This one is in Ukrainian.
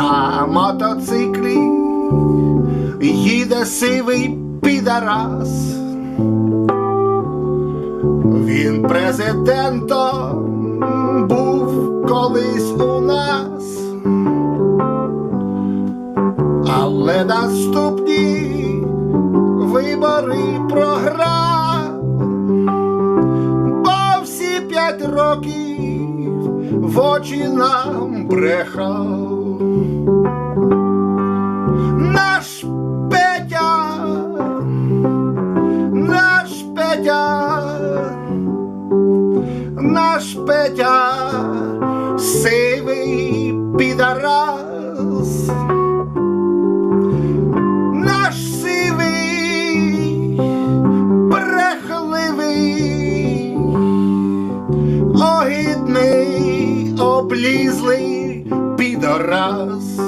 На мотоциклі їде сивий підарас. Він президентом був колись у нас, але наступні вибори програв, бо всі п'ять років в очі нам брехав. Петя, наш Петя, сивий підарас. Наш сивий, брехливий, огидний, облізлий підорас.